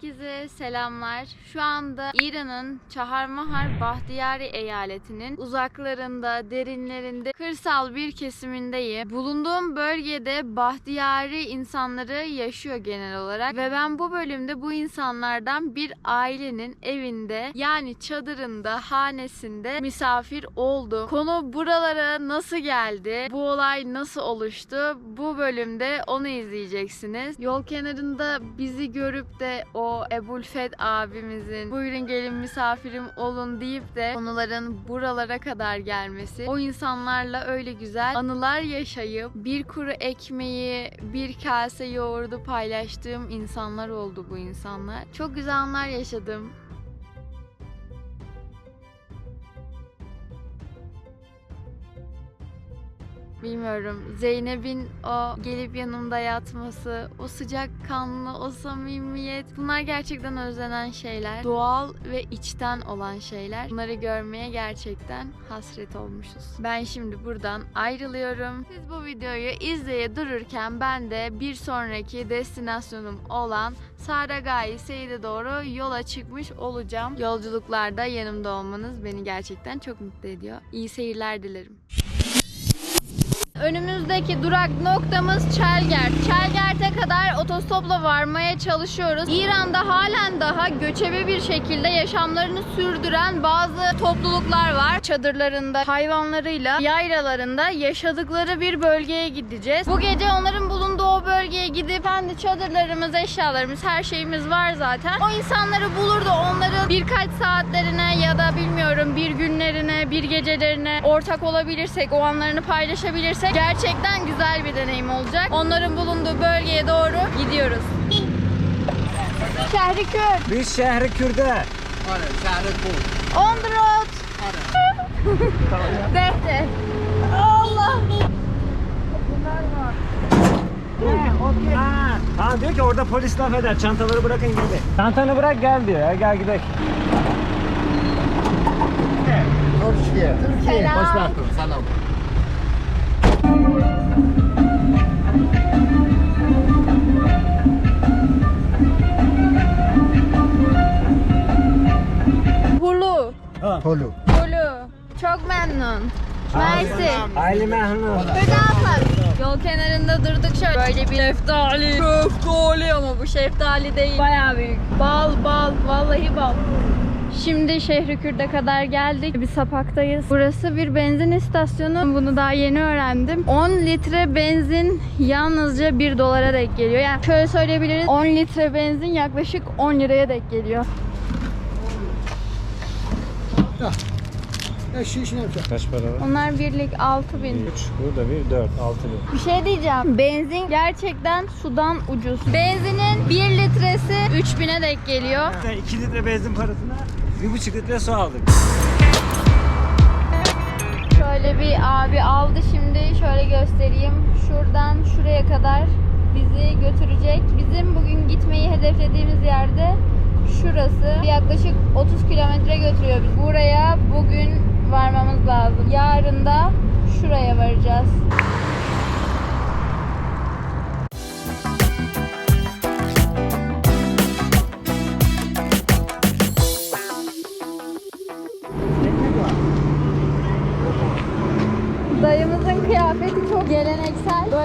Herkese selamlar. Şu anda İran'ın Çaharmahar Bahtiyari eyaletinin uzaklarında, derinlerinde, kırsal bir kesimindeyim. Bulunduğum bölgede Bahtiyari insanları yaşıyor genel olarak ve ben bu bölümde bu insanlardan bir ailenin evinde yani çadırında, hanesinde misafir oldum. Konu buralara nasıl geldi? Bu olay nasıl oluştu? Bu bölümde onu izleyeceksiniz. Yol kenarında bizi görüp de o Ebulfed abimizin buyurun gelin misafirim olun deyip de konuların buralara kadar gelmesi o insanlarla öyle güzel anılar yaşayıp bir kuru ekmeği bir kase yoğurdu paylaştığım insanlar oldu bu insanlar. Çok güzel anlar yaşadım. Bilmiyorum. Zeynep'in o gelip yanımda yatması, o sıcak kanlı, o samimiyet. Bunlar gerçekten özlenen şeyler. Doğal ve içten olan şeyler. Bunları görmeye gerçekten hasret olmuşuz. Ben şimdi buradan ayrılıyorum. Siz bu videoyu izleye dururken ben de bir sonraki destinasyonum olan Saragai Seyit'e doğru yola çıkmış olacağım. Yolculuklarda yanımda olmanız beni gerçekten çok mutlu ediyor. İyi seyirler dilerim. Önümüzdeki durak noktamız Çelgert. Çelgert'e kadar otostopla varmaya çalışıyoruz. İran'da halen daha göçebe bir şekilde yaşamlarını sürdüren bazı topluluklar var. Çadırlarında, hayvanlarıyla, yaylalarında yaşadıkları bir bölgeye gideceğiz. Bu gece onların bulunduğu o bölgeye gidip kendi çadırlarımız, eşyalarımız, her şeyimiz var zaten. O insanları bulur da onların birkaç saatlerine ya da bilmiyorum bir günlerine, bir gecelerine ortak olabilirsek, o anlarını paylaşabilirsek ve gerçekten güzel bir deneyim olacak. Onların bulunduğu bölgeye doğru gidiyoruz. Şehri Kürt. Biz Şehri Kürt'e. Aynen Şehri On the road. Aynen. Dehte. Allah. Bunlar var. Okay. Ha, ha diyor ki orada polis laf eder. Çantaları bırakın gidin. Çantanı bırak gel diyor. Ya, gel gidelim. Türkiye. Türkiye. Selam. Hoş geldin. Selam. Polo. Polo. Çok memnun. Mersi. Aile memnun. Burada abla. Yol kenarında durduk şöyle. Böyle bir şeftali. Şeftali ama bu şeftali değil. Bayağı büyük. Bal bal. Vallahi bal. Şimdi şehri Şehrikür'de kadar geldik. Bir sapaktayız. Burası bir benzin istasyonu. Bunu daha yeni öğrendim. 10 litre benzin yalnızca 1 dolara denk geliyor. Yani şöyle söyleyebiliriz. 10 litre benzin yaklaşık 10 liraya denk geliyor. Kaç para var? Onlar birlik 6 bin. 3, burada bir 4, 6 bin. Bir şey diyeceğim. Benzin gerçekten sudan ucuz. Benzinin 1 litresi 3 bine denk geliyor. 2 litre benzin parasına 1,5 litre su aldık. Şöyle bir abi aldı şimdi. Şöyle göstereyim. Şuradan şuraya kadar bizi götürecek. Bizim bugün gitmeyi hedeflediğimiz yerde şurası. Yaklaşık 30 kilometre götürüyor bizi. Buraya bugün varmamız lazım. Yarın da şuraya varacağız.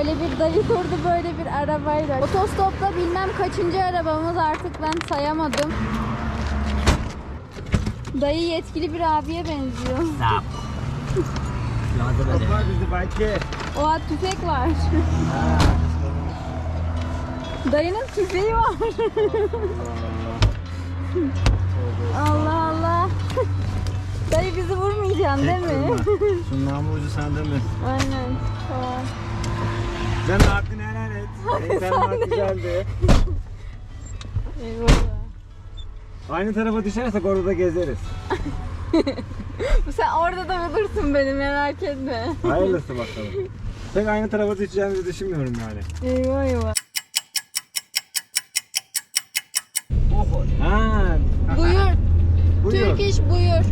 Böyle bir dayı durdu böyle bir arabayla. Otostopta bilmem kaçıncı arabamız artık ben sayamadım. Dayı yetkili bir abiye benziyor. Zap. Var bizi belki. Oha tüfek var. Dayının tüfeği var. Allah Allah. Dayı bizi vurmayacaksın değil mi? Şunun namusu sende mi? Aynen. Tamam. Sen de hakkını helal et. Eğitenler güzeldi. Eyvallah. Aynı tarafa düşersek orada da gezeriz. Sen orada da bulursun beni merak etme. Hayırlısı bakalım. Pek aynı tarafa düşeceğimizi düşünmüyorum yani. Eyvah eyvah. Buhur. Ha. Buyur. buyur. Türk iş buyur.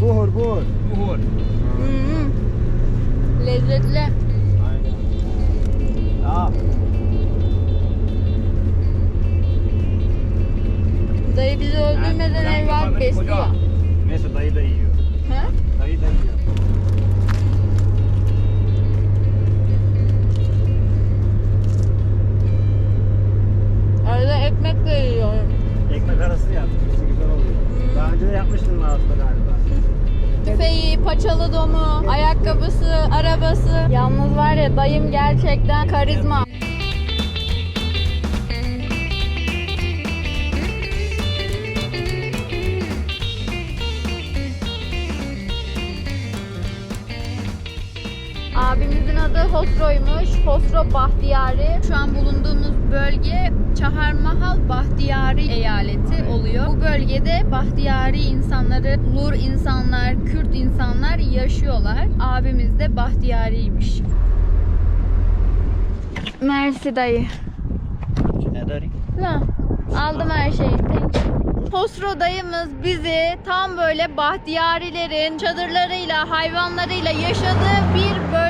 Buhur buhur. Buhur. Hmm. Lezzetli. Evlenmeden evvel besliyor. Mesut dayı da yiyor. Ha? Dayı da yiyor. Arada ekmek de yiyorum. Ekmek arası yaptık. Güzel oluyor. Daha önce de yapmıştın Mouse'da galiba. Tüfeği, paçalı domu, ayakkabısı, arabası. Yalnız var ya dayım gerçekten karizma. Hosro Bahtiyari. Şu an bulunduğumuz bölge Çaharmahal Bahtiyari eyaleti oluyor. Bu bölgede Bahtiyari insanları, Lur insanlar, Kürt insanlar yaşıyorlar. Abimiz de Bahtiyariymiş. Mersi dayı. Ne dayı? Aldım her şeyi. Thank you. Hosro dayımız bizi tam böyle bahtiyarilerin çadırlarıyla, hayvanlarıyla yaşadığı bir bölgeye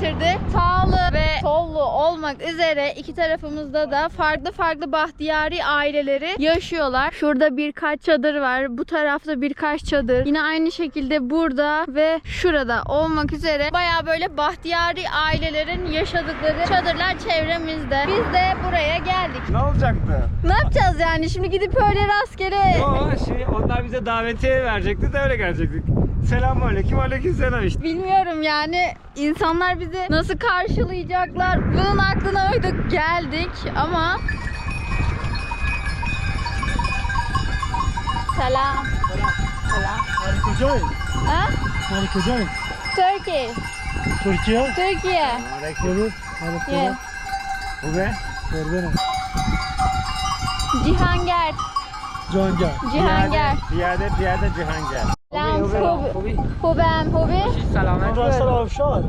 getirdi. Sağlı ve sollu olmak üzere iki tarafımızda da farklı farklı bahtiyari aileleri yaşıyorlar. Şurada birkaç çadır var. Bu tarafta birkaç çadır. Yine aynı şekilde burada ve şurada olmak üzere baya böyle bahtiyari ailelerin yaşadıkları çadırlar çevremizde. Biz de buraya geldik. Ne olacaktı? Ne yapacağız yani? Şimdi gidip öyle rastgele Yo, şey, onlar bize davetiye verecekti de öyle gelecektik. Selamünaleyküm, aleykümselam işte. bilmiyorum yani insanlar bizi nasıl karşılayacaklar? Bunun aklına uyduk geldik ama Selam. Selam. Kocayım. Ha? Turkey. Türkiye. Türkiye. Aleyküm. Yeah. Bu be. Gördün Cihangir. Cihangir. Cihangir. Piyade, piyade Cihangir. Selam. Hubi. Hubem. Hubi. Burası Avşar.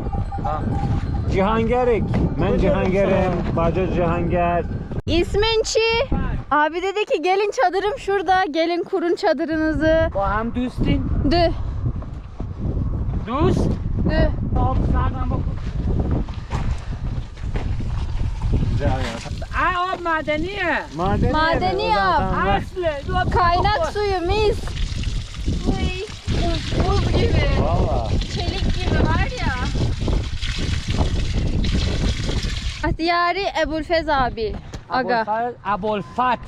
Cihangerik. Ben Cihangerim. Bacı Cihanger. İsmin çi? Abi dedi ki gelin çadırım şurada. Gelin kurun çadırınızı. Baham düstin. Dü. Düst. Dü. Aa madeniye. Madeniye. Madeniye. Aslı. Kaynak suyu mis. Buz gibi. Valla. Çelik gibi var ya. Diyari Ebulfez abi. Aga. Abul Fat.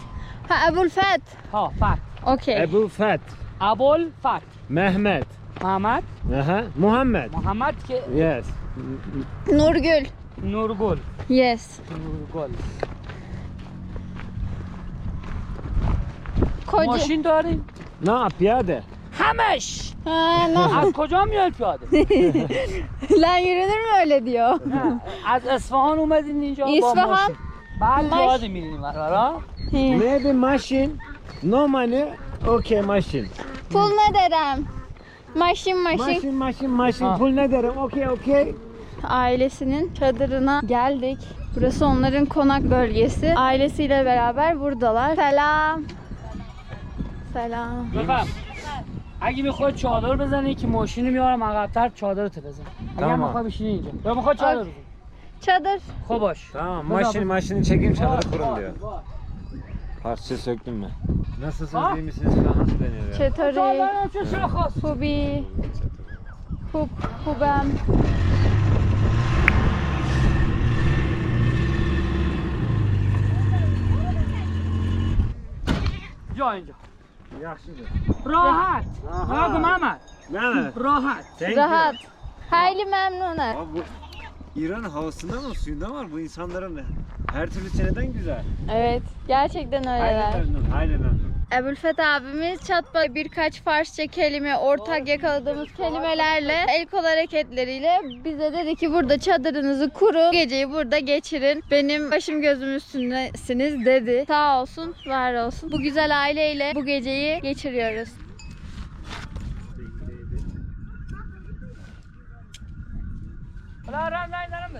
Ha Ebul Fat. Ha Fat. Okey. Ebu Fat. Abul Fat. Mehmet. Mehmet. Aha. Muhammed. Muhammed ki. Yes. Nurgül. Nurgul. Yes. Nurgul. Koca. Maşin darayım. Ne piyade yıkamış. Ha. Az kocam mı ölpüyordu? Lan yürünür mü öyle diyor. Az Esfahan umedin ninja. İsfahan? Bal vardı milli var ara. Maybe machine. No money. Okay machine. Pul ne derim? Maşin maşin. Machine machine machine. Ha. Pul ne derim? Okay okay. Ailesinin çadırına geldik. Burası onların konak bölgesi. Ailesiyle beraber buradalar. Selam. Selam. Bakalım. اگه می‌خوای چادر بزنی که ماشین میارم عقب‌تر چادرت بزن. اگه می‌خوای بشین اینجا. یا می‌خوای چادر بزن. چادر. خب باش. تمام. ماشین ماشین چکیم چادر کورم دیو پارچه سکتم من. نسل سوز دیمی سیز فرانس بینیر چطوری؟ خوبی؟ خوب خوبم. جا اینجا. Yaxşıdır. Rahat. Aha. Adım ama. Mənim. Rahat. Rahat. Hayli memnunum. İran havasında mı suyunda mı var bu insanların her türlü seneden güzel. Evet. Gerçekten öyleler. Aynen memnun. Aynen memnun. Ebülfet abimiz çatba birkaç Farsça kelime, ortak yakaladığımız kelimelerle, el kol hareketleriyle bize dedi ki burada çadırınızı kurun, geceyi burada geçirin. Benim başım gözüm üstündesiniz dedi. Sağ olsun, var olsun. Bu güzel aileyle bu geceyi geçiriyoruz. Ulan ram ram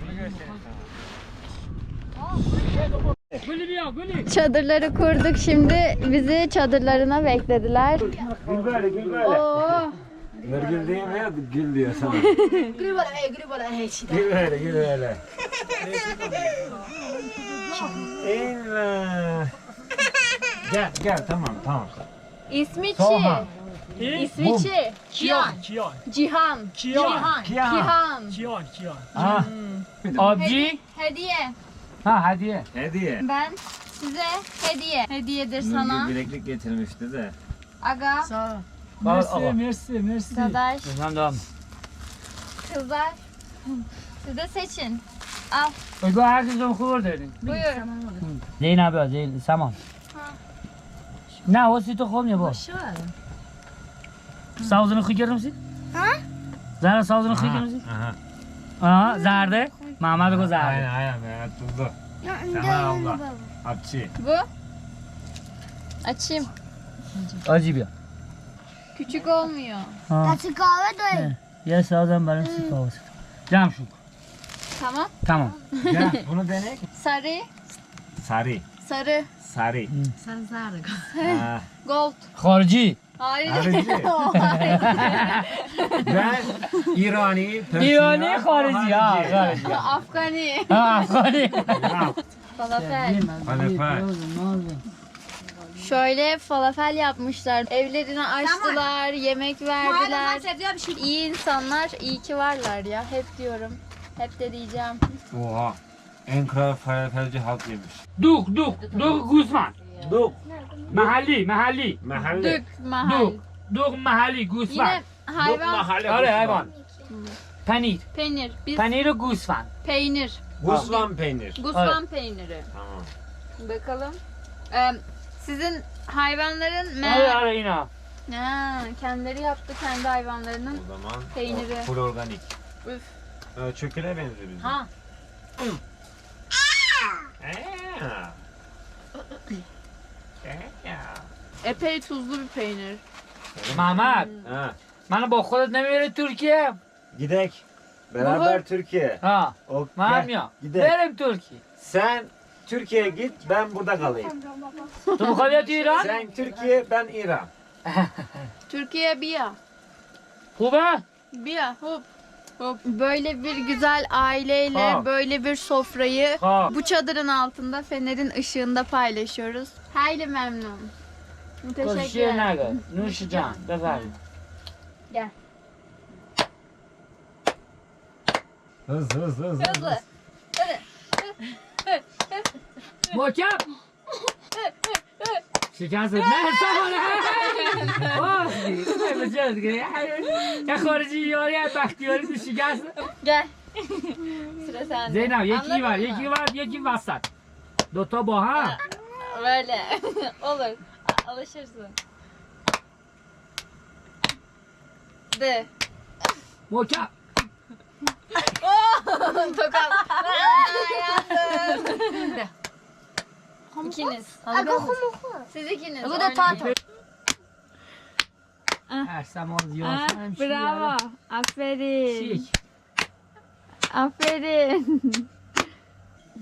Bunu göstereyim sana. Çadırları kurduk şimdi bizi çadırlarına beklediler. Gül böyle gül böyle. Oo. Gül diyemiyor gül diyor sana. gül böyle gül böyle. Gül böyle gül böyle. Eyvah. Gel gel tamam tamam. İsmi Soğan. İsviçre. Kian. Kian. Cihan. Kian. Kian. Kihan. Kian. Kian. Abci. Hediye. Ha hediye. hediye. Ben size hediye. Hediyedir sana. Nurgül bileklik getirmişti de. Aga, Merci, merci, merci. dadaş, Tamam devam. kızlar. Siz de seçin. Al, Uygu herkes okur dedin. buyur. Zeyn abi Zeyn tamam. Ne o sütü olmuyor bu. Savuzunu kıyır mısın? Ha? Zara savuzunu kıyır mısın? Aha. Aha zerde. Mama bir zerde. Aynen aynen ben tuttu. Tamam abla. Apçı. Bu. Açayım. Acı bir. Küçük olmuyor. Ha. Açık kahve de. Ya sağdan benim süt havası. Cam şu. Tamam. Tamam. Gel bunu denek. Sarı, Sarı. sarı, Sarı. Sen sarı. Ha. gold. Harici. Harici. Ben İrani, Persiyan, İrani harici ha. Harici. Afgani. Ha Afgani. Falafel. Falafel. Şöyle falafel yapmışlar. Evlerini açtılar, yemek verdiler. İyi insanlar, iyi ki varlar ya. Hep diyorum. Hep de diyeceğim. Oha. En kral falafelci halk yemiş. Duk duk. Duk Guzman. Duk. Mahalli mahalli. Mahalle. Dük, mahal. Duk. Duk mahalli Guzman. Yine hayvan, mahalle. Öyle hayvan. Peynir. peynir. Biz Peyniri Guzman. peynir. Guslan peynir. Gusman peyniri. Tamam. Bakalım. Ee, sizin hayvanların Öyle me öyle yine. ha, kendileri yaptı kendi hayvanlarının. O zaman Peyniri. full organik. Üf. Ee, çökele benziyor bizim. Ha. Ee. Epey tuzlu bir peynir. Mehmet. Ha. Bana bu kadar ne verir Türkiye? Gidek. Beraber Türkiye. Ha. O, gel, ya. Gidek. Verim Türkiye. Sen Türkiye'ye git, ben burada kalayım. Tu kalıyat İran. Sen Türkiye, ben İran. Türkiye biya. Kuba. Biya hop. Hop. Böyle bir güzel aileyle Ha. böyle bir sofrayı Ha. bu çadırın altında fenerin ışığında paylaşıyoruz. Hayli memnun. Teşekkür Konuşuyor ederim. ne kadar? Nuşcan. Beferdim. Gel. Hız hız hız. Hızlı. Muhkem. شکست نه سوانه آه بجد ya خارجی یاری از بختیاری تو شکست Gel. Sıra sende. Zeynep yeki Anladın var mı? yeki var yeki vasat Dota bu ha Böyle. Olur. Alışırsın. De. Muhkem Tokat. Yandın. İkiniz. Siz ikiniz. Bu da. Her zaman diyor Ha, Bravo. Aferin. Şik Aferin.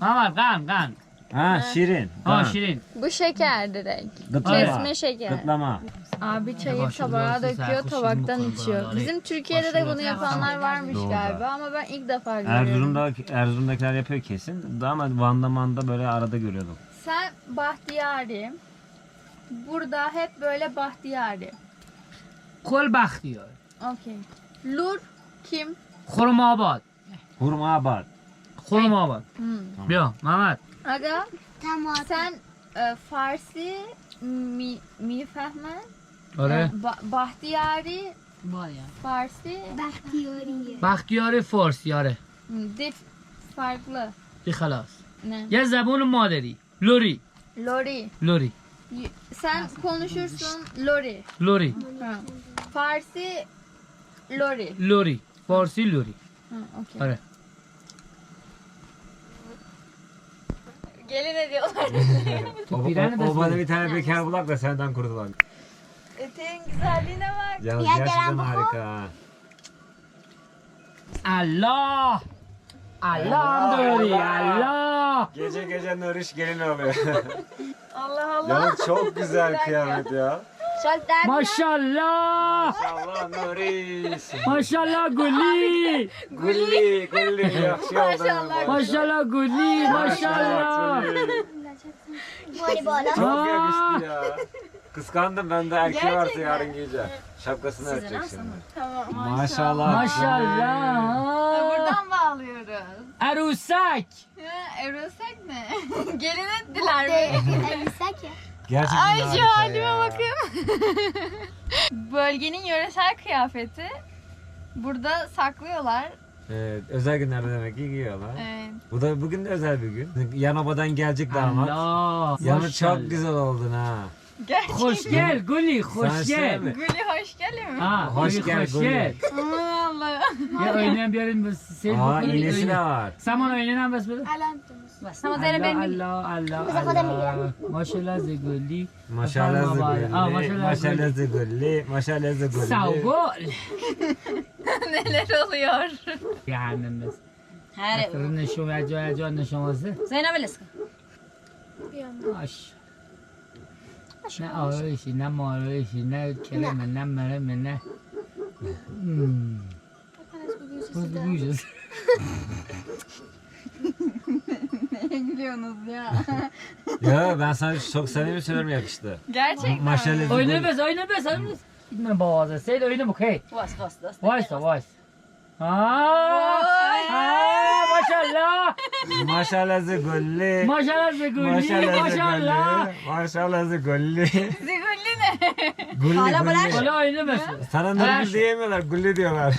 Mehmet kan kan Ha şirin. Ha şirin Bu şeker direkt. Gıtlama. Kesme şeker. Gıtlama. Abi çayı tabağa döküyor, tabaktan içiyor. Bizim Türkiye'de de bunu yapanlar varmış Doğru. galiba ama ben ilk defa görüyorum. Erzurum'da Erzurum'dakiler yapıyor kesin. Daha ama Van'da Man'da böyle arada görüyordum. Sen Bahtiyari. Burada hep böyle Bahtiyari. Kol baktıyor Okey. Lur kim? Kurumabad Hurmabad. Kurumabad Hmm. Bia Mehmet آقا تمام. sen فارسی Farsi آره. با- باختیاری فارسی؟ بختیاری بختیاری فارسی آره. دی farklı دی خلاص. نه. یه زبون مادری لوری. لوری. لوری. سن کنشورسون لوری. لوری. فارسی لوری. لوری. فارسی لوری. آره. Gelin ediyorlar. Baba, bir tane bekar bulak da senden kurtulalım. Eteğin güzelliğine bak. Ya Ya gerçekten harika. Allah! Allah Nuri, Allah! Gece gece Nuriş gelin oluyor. Allah Allah. ya çok güzel kıyamet ya. Maşallah. Maşallah Nuris. Maşallah Guli. Maşallah. Maşallah Guli, maşallah. Voleybola. Çok. Kıskandım ben de erkeği varsa yarın giyeceğim. Şapkasını örtecek şimdi. Maşallah. Maşallah. Buradan bağlıyoruz. Erusak. Erusak ne? Gelin ettiler mi? Erusak ya. Gerçekten Ay şu halime ya. bakın. Bölgenin yöresel kıyafeti. Burada saklıyorlar. Evet, özel günlerde demek ki giyiyorlar. Evet. Bu da bugün de özel bir gün. Yan obadan gelecek damat. Allah. Yanı çok güzel oldun ha. Gerçekten. Hoş gel Guli, Sen hoş gel. söyle. Gülü hoş geldin mi? Ha, Hoş Guli, gel, hoş Guli. gel. Aman Allah. Ya oynayan bir yerin sen Aa Guli, iğnesi de var. Bana oynayan bas böyle. Sama Allah Zeynep benim. Allah Allah Bize kadar mı Allah. Maşallah zegulli. Maşallah. Maşallah zıgulli. Sağ ol. Neler oluyor? Cehennemimiz. Her Aferin nişo ve acı acı nişoması. Zeynep Eliska. Aş. Ne ağır işi, ne mağrı işi, ne kelime, ne mereme, ne... Hmm. Bu güzel. Gülüyorsunuz ya? Ya ben sana çok samimi söylüyorum yakıştı. Gerçekten. Maşallah zıgulli. Oyna bez, oyna bez, oyna bez. Gitme boğaza, sen oyna bak hey. Vas vas vas. Vaysa, vaysa. Aa, aa, maşallah. Maşallah zıgulli. Maşallah zegulli, Maşallah maşallah. zıgulli. Zigulli ne? Gulli gulli. Öyle oyna bez. Sana şu- diyemiyorlar, gulli diyorlar.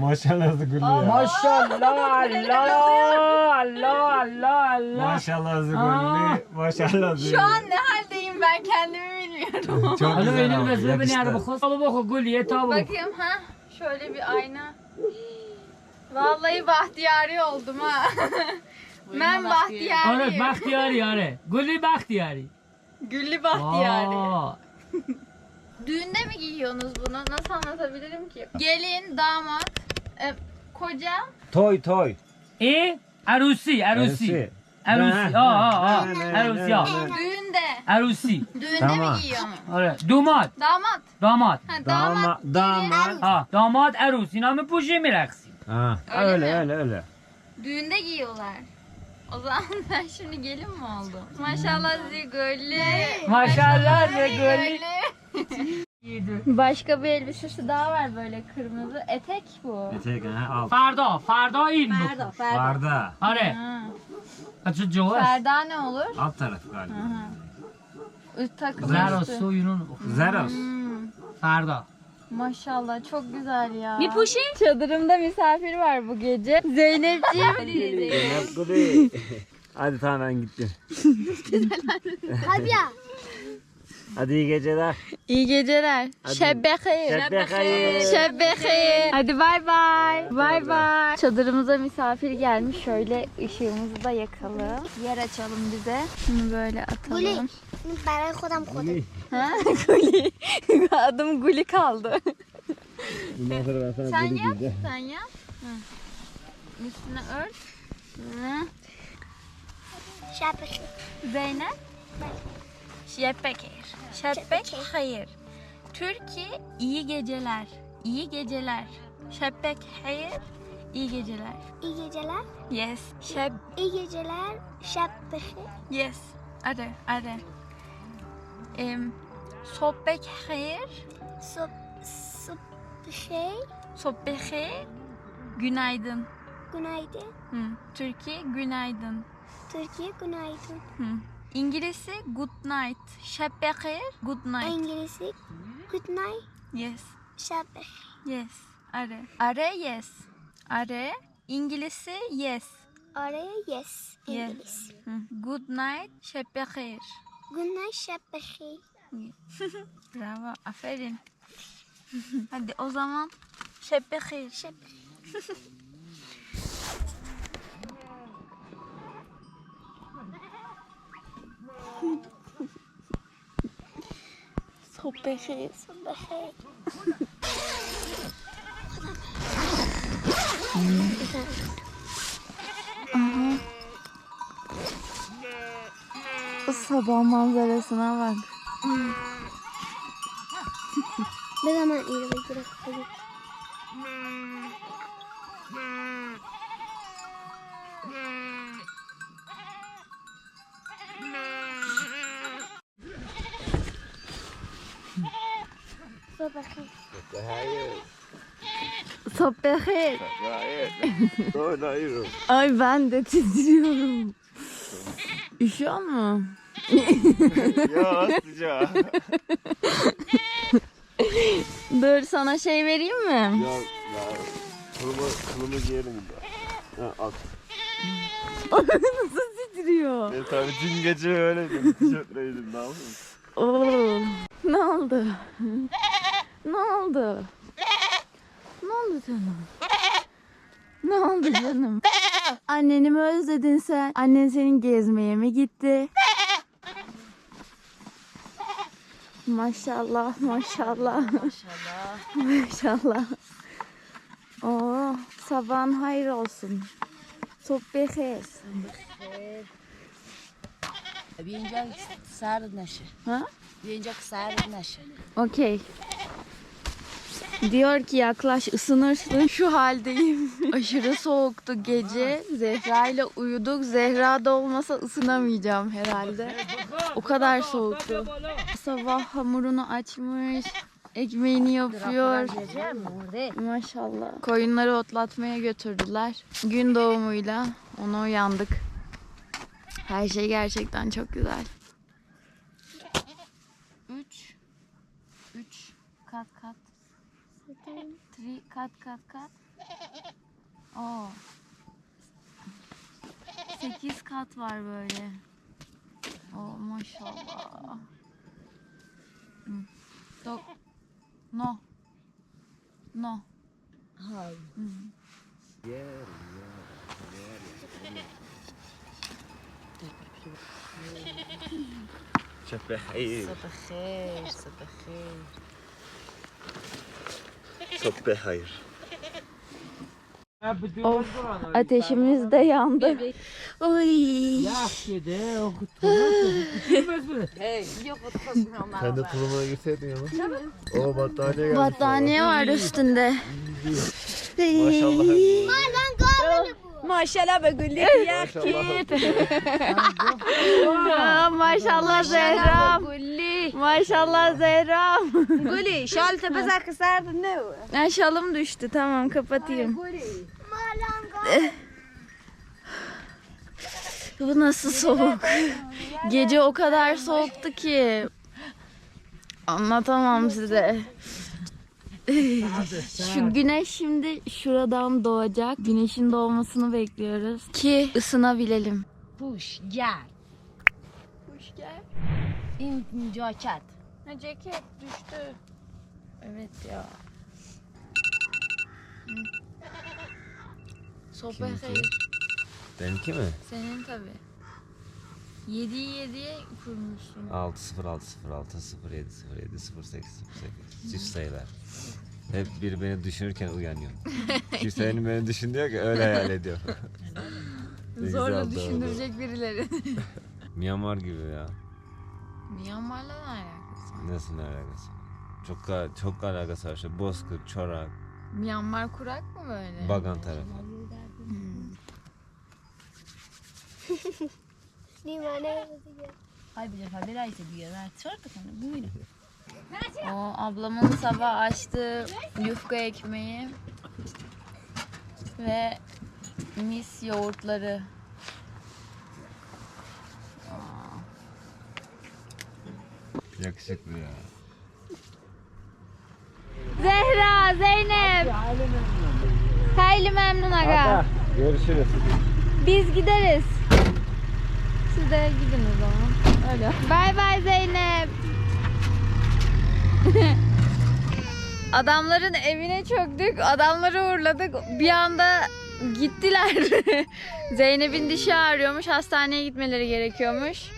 Maşallah ya. Maşallah, Allah, Allah, Allah, Allah. Maşallah Aa. zıgulli. Maşallah. Şu an ne haldeyim ben kendimi bilmiyorum. Çok Öyle güzel oldu, bez, beni yakıştı. yarı bu kız. Alı boku gulliye tabu. Bakayım ha. Şöyle bir ayna. Vallahi bahtiyari oldum ha. ben bahtiyariyim. Evet, bahtiyari yani. Gulli bahtiyari. Güllü bahtiyari. Aa. Düğünde mi giyiyorsunuz bunu? Nasıl anlatabilirim ki? Gelin, damat, e, koca. Toy toy. E, arusi, arusi. Arusi, aa, aa, aa. Arusi. Düğünde. Arusi. Düğünde mi giyiyor mu? Damat, Damat. damat. Ha, Dama, damat. damat. Ha, damat arusi. Namı puje mi raksi? Ha, Öyle öyle mi? öyle öyle. Düğünde giyiyorlar. O zaman ben şimdi gelin mi oldum? Maşallah Zigölli. Maşallah Zigölli. Başka bir elbisesi daha var böyle kırmızı. Etek bu. Etek ha al. Farda, farda in mi? Varda. Are, Ha. açı cevaz. Ferda ne olur? Alt tarafı galiba. Üst takım üstü. suyunun Zeros. Hmm. farda. Maşallah çok güzel ya. Bir puşi. Çadırımda misafir var bu gece. Zeynepciğim. Hadi tamam ben gittim. Hadi ya. Hadi iyi geceler. İyi geceler. Hadi. Şebbekeye. Şebbekeye. Hadi bay bay. Bay bay. Çadırımıza misafir gelmiş. Şöyle ışığımızı da yakalım. Yer açalım bize. Şunu böyle atalım. Guli. Ben kodam kodam. Ha? Guli. Adım Guli kaldı. Sen yap. Sen yap. Hı. Üstüne ört. Şebbekeye. Zeynep. Ben. Şebek hayır. Şebek hayır. Türkiye iyi geceler. İyi geceler. Şebek hayır. İyi geceler. İyi geceler. Yes. Şeb. İyi geceler. Bexir. Yes. Hadi hadi. Em, sohbet hayır. Sob bexir. Sohbet hayır. Günaydın. Günaydın. Hı. Türkiye günaydın. Türkiye günaydın. Hı. İngilizce good night. Şebek hayır. Good night. İngilizce good night. Yes. Bexir. Yes. Are. Are yes. Are. İngilizce yes. Araya yes. Yes. İngiliz. Hı. Good night. Şebbe hayır. Good night şab bexir. Bravo. Aferin. Hadi o zaman şebbe hayır. Sohbeti, sohbeti. Sabah manzarasına bak. ben hemen iyi bir Sabahı. Hayır. Sabahı. Ay ben de titriyorum. Üşüyor mu? Yok sıcak. Dur sana şey vereyim mi? Ya, ya. Kılımı, kılımı giyelim burada. Ha, at. Nasıl titriyor? E tabi dün gece öyleydim. Tişörtleydim ne yapayım? Oo, ne oldu? Ne oldu? Ne oldu canım? Ne oldu canım? Anneni mi özledin sen? Annen senin gezmeye mi gitti? Maşallah, maşallah. Maşallah. maşallah. Oo, sabahın hayır olsun. Sohbet Biencak sarı neşe. Ha? Biencak sarı neşe. Okey. Diyor ki yaklaş ısınırsın. Şu haldeyim. Aşırı soğuktu gece. Zehra ile uyuduk. Zehra da olmasa ısınamayacağım herhalde. O kadar soğuktu. Sabah hamurunu açmış. Ekmeğini yapıyor. Maşallah. Koyunları otlatmaya götürdüler. Gün doğumuyla ona uyandık. Her şey gerçekten çok güzel. 3 3 kat kat 3 kat kat kat Oo 8 kat var böyle. Oo maşallah. Dok No. No. Hayır. Şepe hayır. Sabahir, sabahir. Şepe hayır. Of ateşimiz de yandı. Oy. Sen de tulumuna girseydin ya. O battaniye gelmiş. Battaniye var üstünde. Maşallah. Maşallah be gülük ya. Aa, maşallah Zehra. Maşallah Zehra. Gülü, şal tepeze kısardın ne o? Ya şalım düştü. Tamam kapatayım. Bu nasıl soğuk? Gece o kadar soğuktu ki. Anlatamam size. Şu güneş şimdi şuradan doğacak. Güneşin doğmasını bekliyoruz ki ısınabilelim. Puş, gel. Hoş gel. İn caket. Ha ceket düştü. Evet ya. Sohbet. Benimki mi? Senin tabi. 7'yi 7'ye kurmuşsun. 6 0 6 0 6 0 7 0 7 0 8 0 8 çift sayılar. Hep biri beni düşünürken uyanıyor. Kimsenin beni düşün diyor ki öyle hayal ediyor. Ne güzel Zorla düşündürecek birileri. Myanmar gibi ya. Myanmar'la ne alakası var? Nasıl ne alakası? var? Çok ka- çok alakası var. İşte Bozkır, Çorak, Myanmar kurak mı böyle? Bagan tarafı. Limane Hay bir defa bir ayse diyor. Ben sorduk onu. Buyurun. O ablamın sabah açtığı yufka ekmeği ve mis yoğurtları. Yakışıklı ya. Zehra, Zeynep. Hayli memnun aga. Görüşürüz. Biz gideriz. De gidin o zaman. Öyle. Bay bay Zeynep. Adamların evine çöktük. Adamları uğurladık. Bir anda gittiler. Zeynep'in dişi ağrıyormuş. Hastaneye gitmeleri gerekiyormuş.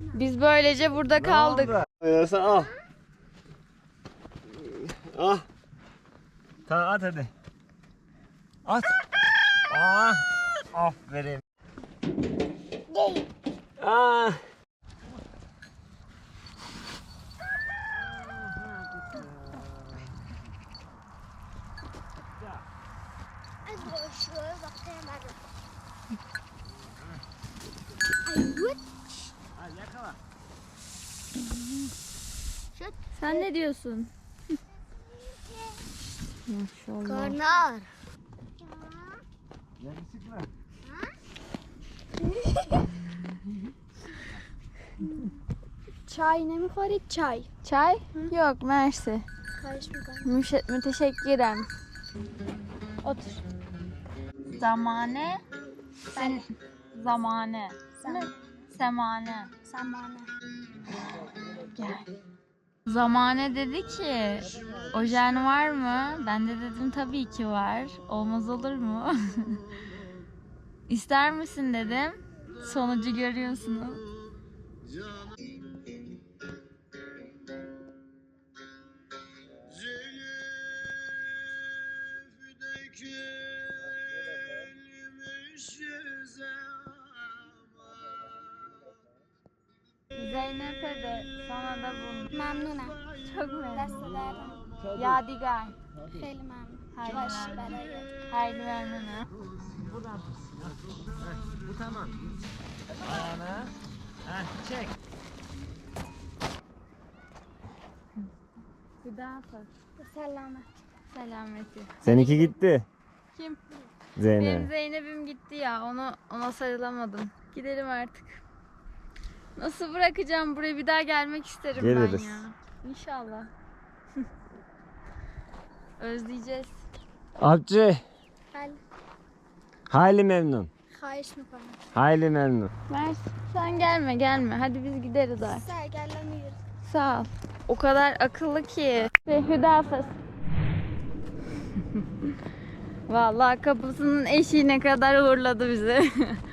Biz böylece burada kaldık. Ya sen al. Al. Tamam at hadi. At. Aa. Aferin. Ah. değil. Sen ne diyorsun? Maşallah. Karnar. Yarısı? Çay ne mi Farid? Çay. Çay? Hı? Yok mersi. Müşet müteşekkirim. Otur. Zamane. Sen. Zamane. Sen. Semane. Semane. Gel. Zamane dedi ki ojen var mı? Ben de dedim tabii ki var. Olmaz olur mu? İster misin dedim. Sonucu görüyorsunuz canım Zülüf dökülmüş Zeynep'e de sana da bunu. Memnunum. Çok memnunum. Yadigar. Hayli memnun. Hayli memnun. Hayli memnun. Bu da bu. Bu tamam. Ana. Heh, çek. Gıda Selamet. Selameti. Seninki gitti. Kim? Benim Zeynep'im gitti ya. Onu ona sarılamadım. Gidelim artık. Nasıl bırakacağım buraya bir daha gelmek isterim Geliriz. ben ya. İnşallah. Özleyeceğiz. Alpçi. Hal. Hali memnun. خواهش میکنم Hayli memnun. Mersi. Sen gelme gelme. Hadi biz gideriz artık. سرگردم Sağ ol. O kadar akıllı ki. Ve hüdafız. Vallahi kapısının eşiğine kadar uğurladı bizi.